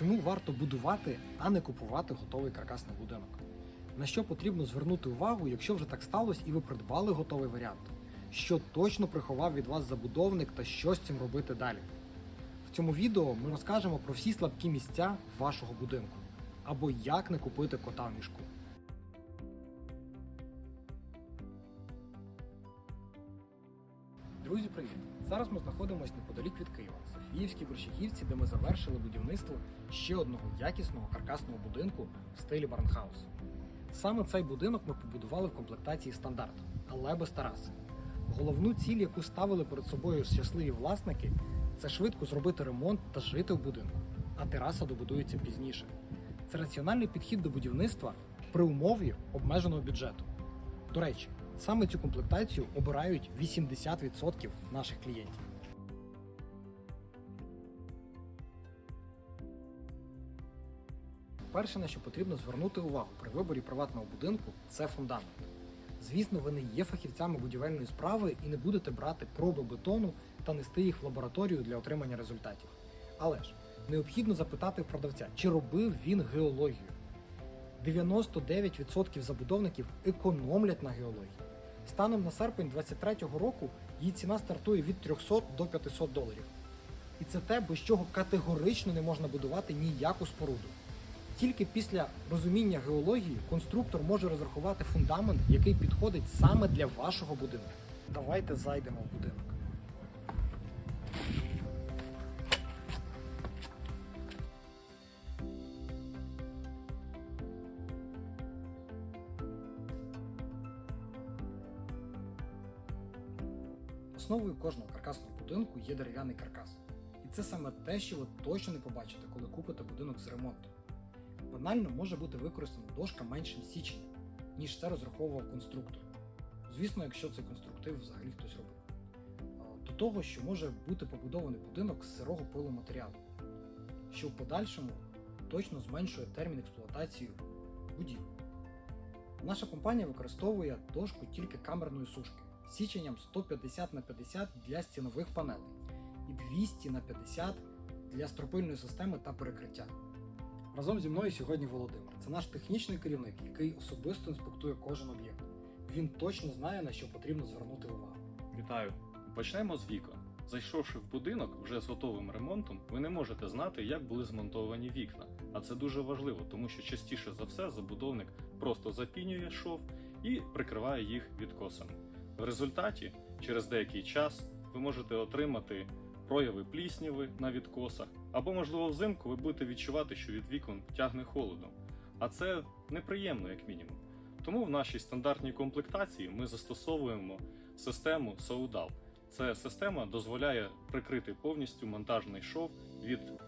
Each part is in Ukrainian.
Чому варто будувати, а не купувати готовий каркасний будинок? На що потрібно звернути увагу, якщо вже так сталося і ви придбали готовий варіант? Що точно приховав від вас забудовник та що з цим робити далі? В цьому відео ми розкажемо про всі слабкі місця вашого будинку або як не купити кота в мішку. Друзі, привіт! Зараз ми знаходимося неподалік від Києва, Софіївській Борщагівці, де ми завершили будівництво ще одного якісного каркасного будинку в стилі Барнхаус. Саме цей будинок ми побудували в комплектації стандарт, але без тераси. Головну ціль, яку ставили перед собою щасливі власники, це швидко зробити ремонт та жити в будинку, а тераса добудується пізніше. Це раціональний підхід до будівництва при умові обмеженого бюджету. До речі, саме цю комплектацію обирають 80% наших клієнтів. Перше, на що потрібно звернути увагу при виборі приватного будинку, це фундамент. Звісно, ви не є фахівцями будівельної справи і не будете брати проби бетону та нести їх в лабораторію для отримання результатів. Але ж необхідно запитати продавця, чи робив він геологію. 99% забудовників економлять на геології. Станом на серпень 2023 року її ціна стартує від 300 до 500 доларів. І це те, без чого категорично не можна будувати ніяку споруду. Тільки після розуміння геології конструктор може розрахувати фундамент, який підходить саме для вашого будинку. Давайте зайдемо в будинок. Основою кожного каркасного будинку є дерев'яний каркас. І це саме те, що ви точно не побачите, коли купите будинок з ремонтом. Банально може бути використана дошка меншим січення, ніж це розраховував конструктор. Звісно, якщо цей конструктив взагалі хтось робив. До того, що може бути побудований будинок з сирого пиломатеріалу, що в подальшому точно зменшує термін експлуатації будівлі. Наша компанія використовує дошку тільки камерної сушки січенням 150 на 50 для стінових панелей і 200 на 50 для стропильної системи та перекриття. Разом зі мною сьогодні Володимир. Це наш технічний керівник, який особисто інспектує кожен об'єкт. Він точно знає, на що потрібно звернути увагу. Вітаю! Почнемо з вікон. Зайшовши в будинок вже з готовим ремонтом, ви не можете знати, як були змонтовані вікна. А це дуже важливо, тому що частіше за все забудовник просто запінює шов і прикриває їх відкосами. В результаті, через деякий час, ви можете отримати прояви плісняви на відкосах, або, можливо, взимку ви будете відчувати, що від вікон тягне холодом. А це неприємно, як мінімум. Тому в нашій стандартній комплектації ми застосовуємо систему Soudal. Ця система дозволяє прикрити повністю монтажний шов від е,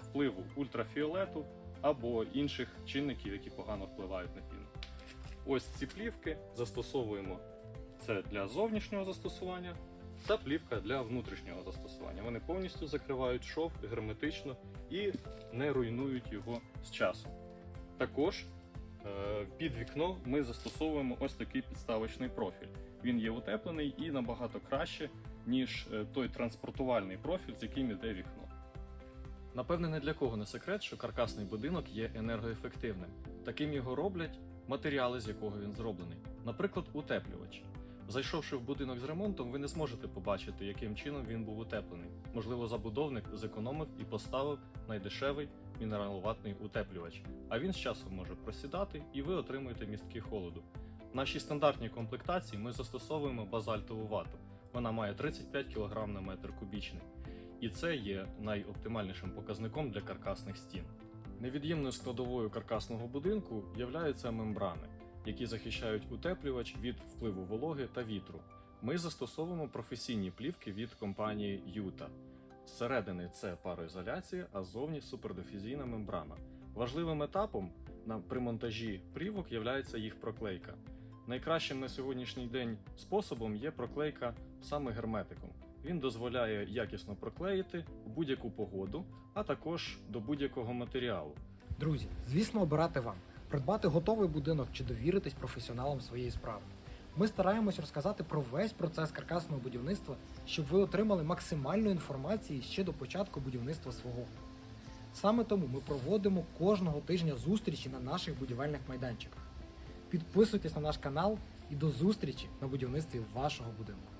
впливу ультрафіолету або інших чинників, які погано впливають на піну. Ось ці плівки застосовуємо це для зовнішнього застосування, це плівка для внутрішнього застосування. Вони повністю закривають шов герметично і не руйнують його з часом. Також е, під вікно ми застосовуємо ось такий підставочний профіль. Він є утеплений і набагато краще, ніж е, той транспортувальний профіль, з яким іде вікно. Напевне, не для кого не секрет, що каркасний будинок є енергоефективним. Таким його роблять матеріали, з якого він зроблений, наприклад, утеплювач. Зайшовши в будинок з ремонтом, ви не зможете побачити, яким чином він був утеплений. Можливо, забудовник зекономив і поставив найдешевий мінераловатний утеплювач, а він з часом може просідати, і ви отримуєте містки холоду. В нашій стандартній комплектації ми застосовуємо базальтову вату. Вона має 35 кг на метр кубічний. І це є найоптимальнішим показником для каркасних стін. Невід'ємною складовою каркасного будинку являються мембрани, які захищають утеплювач від впливу вологи та вітру. Ми застосовуємо професійні плівки від компанії Юта. Зсередини це пароізоляція, а ззовні супердифізійна мембрана. Важливим етапом на при монтажі плівок є їх проклейка. Найкращим на сьогоднішній день способом є проклейка саме герметиком. Він дозволяє якісно проклеїти у будь-яку погоду, а також до будь-якого матеріалу. Друзі, звісно, обирати вам, придбати готовий будинок чи довіритись професіоналам своєї справи. Ми стараємось розказати про весь процес каркасного будівництва, щоб ви отримали максимальну інформації ще до початку будівництва свого. Саме тому ми проводимо кожного тижня зустрічі на наших будівельних майданчиках. Підписуйтесь на наш канал і до зустрічі на будівництві вашого будинку.